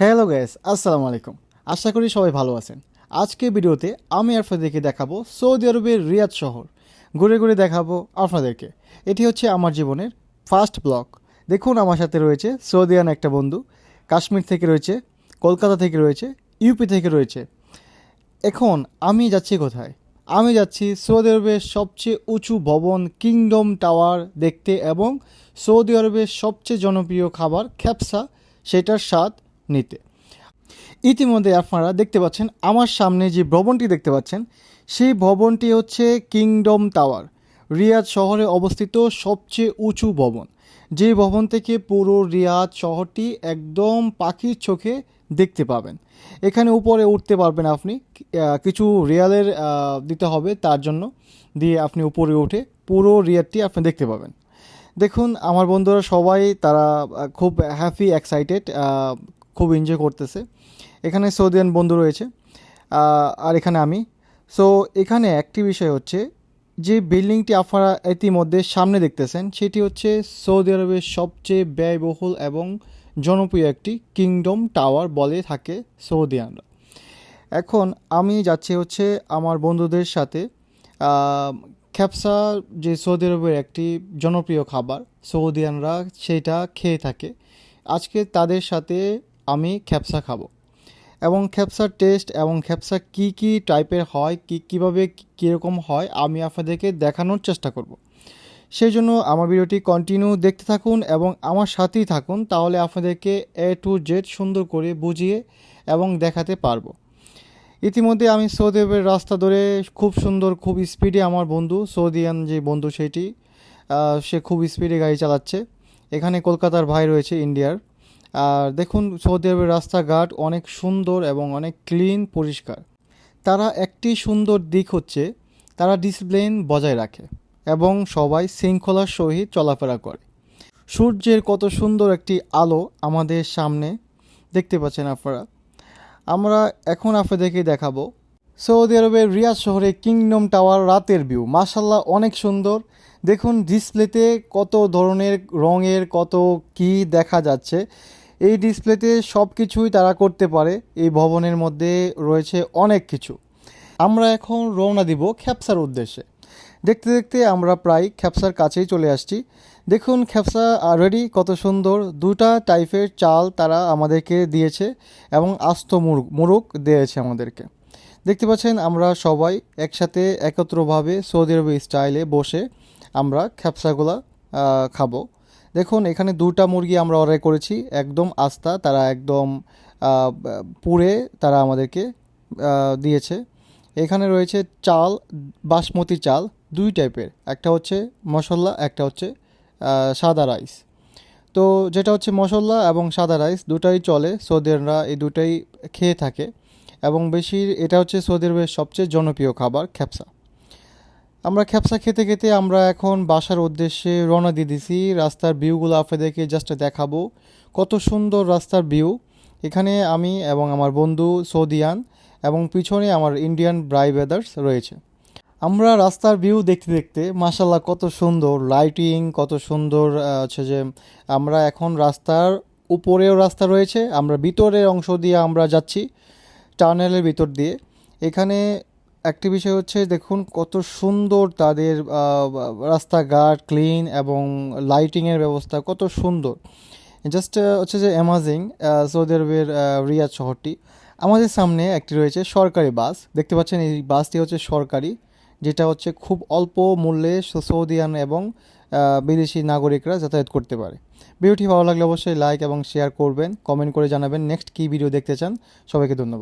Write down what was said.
Hello gas আসসালামু আলাইকুম। আশা করি সবাই ভালো আছেন। আজকে ভিডিওতে আমি আপনাদেরকে দেখাবো সৌদি আরবের রিয়াদ শহর। ঘুরে ঘুরে দেখাবো আপনাদেরকে। এটি হচ্ছে আমার জীবনের ফার্স্ট ব্লগ দেখুন, আমার সাথে রয়েছে সৌদিয়ান একটা বন্ধু, কাশ্মীর থেকে রয়েছে, কলকাতা থেকে রয়েছে ইউপি থেকে রয়েছে। এখন আমি যাচ্ছি কোথায়? আমি যাচ্ছি সৌদি আরবের সবচেয়ে উঁচু ভবন কিংডম টাওয়ার দেখতে এবং সৌদি আরবের সবচেয়ে জনপ্রিয় খাবার খ্যাপসা সেটার স্বাদ নিতে। ইতিমধ্যে আপনারা দেখতে পাচ্ছেন, আমার সামনে যে ভবনটি দেখতে পাচ্ছেন, সেই ভবনটি হচ্ছে কিংডম টাওয়ার। রিয়াদ শহরে অবস্থিত সবচেয়ে উঁচু ভবন। যে ভবন থেকে পুরো রিয়াদ শহরটি একদম পাখির চোখে দেখতে পাবেন। এখানে উপরে উঠতে পারবেন আপনি কিছু রিয়ালের দিতে হবে তার জন্য। দিয়ে আপনি উপরে উঠে পুরো রিয়াদটি আপনি দেখতে পাবেন। দেখুন, আমার বন্ধুরা সবাই তারা খুব হ্যাপি এক্সাইটেড খুব এনজয় করতেছে। এখানে সৌদিয়ান বন্ধু রয়েছে আর এখানে আমি। সো এখানে একটি বিষয় হচ্ছে, যে বিল্ডিংটি আপনারা ইতিমধ্যে সামনে দেখতেছেন, সেটি হচ্ছে সৌদি আরবের সবচেয়ে ব্যয়বহুল এবং জনপ্রিয় একটি কিংডম টাওয়ার বলে থাকে সৌদিয়ানরা। এখন আমি যাচ্ছি হচ্ছে আমার বন্ধুদের সাথে খ্যাপসা যে সৌদি আরবের একটি জনপ্রিয় খাবার, সৌদিয়ানরা সেটা খেয়ে থাকে। আজকে তাদের সাথে আমি খ্যাপসা খাব। এবং খ্যাপসার টেস্ট এবং খ্যাপসা কী কী টাইপের হয়, কী কীভাবে কীরকম হয়, আমি আপনাদেরকে দেখানোর চেষ্টা করব। সেই জন্য আমার ভিডিওটি কন্টিনিউ দেখতে থাকুন এবং আমার সাথেই থাকুন, তাহলে আপনাদেরকে এ টু জেড সুন্দর করে বুঝিয়ে এবং দেখাতে পারব। ইতিমধ্যে আমি সৌদি আরবের রাস্তা ধরে খুব সুন্দর, খুব স্পিডে আমার বন্ধু, সৌদিয়ান যে বন্ধু সেটি সে খুব স্পিডে গাড়ি চালাচ্ছে। এখানে কলকাতার ভাই রয়েছে ইন্ডিয়ার আর দেখুন, সৌদি আরবের রাস্তাঘাট অনেক সুন্দর এবং অনেক ক্লিন, পরিষ্কার। তারা একটি সুন্দর দিক হচ্ছে, তারা ডিসিপ্লিন বজায় রাখে এবং সবাই শৃঙ্খলার সহিত চলাফেরা করে। সূর্যের কত সুন্দর একটি আলো আমাদের সামনে দেখতে পাচ্ছেন আপনারা। আমরা এখন আপনাদেরকে দেখাবো সৌদি আরবের রিয়াদ শহরে কিংডম টাওয়ার রাতের ভিউ। মাসাল্লাহ অনেক সুন্দর। দেখুন ডিসপ্লেতে কত ধরনের রঙের কত কি দেখা যাচ্ছে। এই ডিসপ্লেতে সব কিছুই তারা করতে পারে। এই ভবনের মধ্যে রয়েছে অনেক কিছু। আমরা এখন রওনা দিব খ্যাপসার উদ্দেশ্যে। দেখতে দেখতে আমরা প্রায় খ্যাপসার কাছেই চলে আসছি। দেখুন খ্যাপসা রেডি কত সুন্দর। দুটা টাইপের চাল তারা আমাদেরকে দিয়েছে এবং আস্ত মুরগ মুরগ দিয়েছে আমাদেরকে। দেখতে পাচ্ছেন আমরা সবাই একসাথে একত্রভাবে সৌদি আরব স্টাইলে বসে আমরা খ্যাপসাগুলা খাব। দেখুন, এখানে দুটা মুরগি আমরা অর্ডার করেছি। একদম আস্তা, তারা একদম পুড়ে তারা আমাদেরকে দিয়েছে। এখানে রয়েছে চাল, বাসমতি চাল, দুই টাইপের একটা হচ্ছে মশলা, একটা হচ্ছে সাদা রাইস তো যেটা হচ্ছে মশলা এবং সাদা রাইস দুটাই চলে, সৌদিয়ানরা এই দুটাই খেয়ে থাকে। এবং বেশি, এটা হচ্ছে সৌদি আরবের সবচেয়ে জনপ্রিয় খাবার খ্যাপসা আমরা খ্যাপসা খেতে খেতে আমরা এখন বাসার উদ্দেশ্যে রওনা দিয়ে দিছি। রাস্তার ভিউগুলো আপনাদেরকে জাস্ট দেখাবো। কত সুন্দর রাস্তার ভিউ। এখানে আমি এবং আমার বন্ধু সৌদিয়ান এবং পিছনে আমার ইন্ডিয়ান ব্রাই ব্রাদার্স রয়েছে। আমরা রাস্তার ভিউ দেখতে দেখতে মাসাল্লাহ কত সুন্দর লাইটিং কত সুন্দর হচ্ছে যে আমরা এখন রাস্তার উপরেও রাস্তা রয়েছে। আমরা ভিতরের অংশ দিয়ে আমরা যাচ্ছি টানেলের ভিতর দিয়ে। এখানে একটি বিষয় হচ্ছে, দেখুন, কত সুন্দর তাদের রাস্তাঘাট ক্লিন এবং লাইটিংয়ের ব্যবস্থা, কত সুন্দর। জাস্ট হচ্ছে যে অ্যামাজিং সৌদি আরবের রিয়াদ শহরটি। আমাদের সামনে একটি রয়েছে সরকারি বাস। দেখতে পাচ্ছেন, এই বাসটি হচ্ছে সরকারি, যেটা হচ্ছে খুব অল্প মূল্যে সৌদিয়ান এবং বিদেশি নাগরিকরা যাতায়াত করতে পারে। ভিডিওটি ভালো লাগলে অবশ্যই লাইক এবং শেয়ার করবেন কমেন্ট করে জানাবেন। নেক্সট কী ভিডিও দেখতে চান, সবাইকে ধন্যবাদ।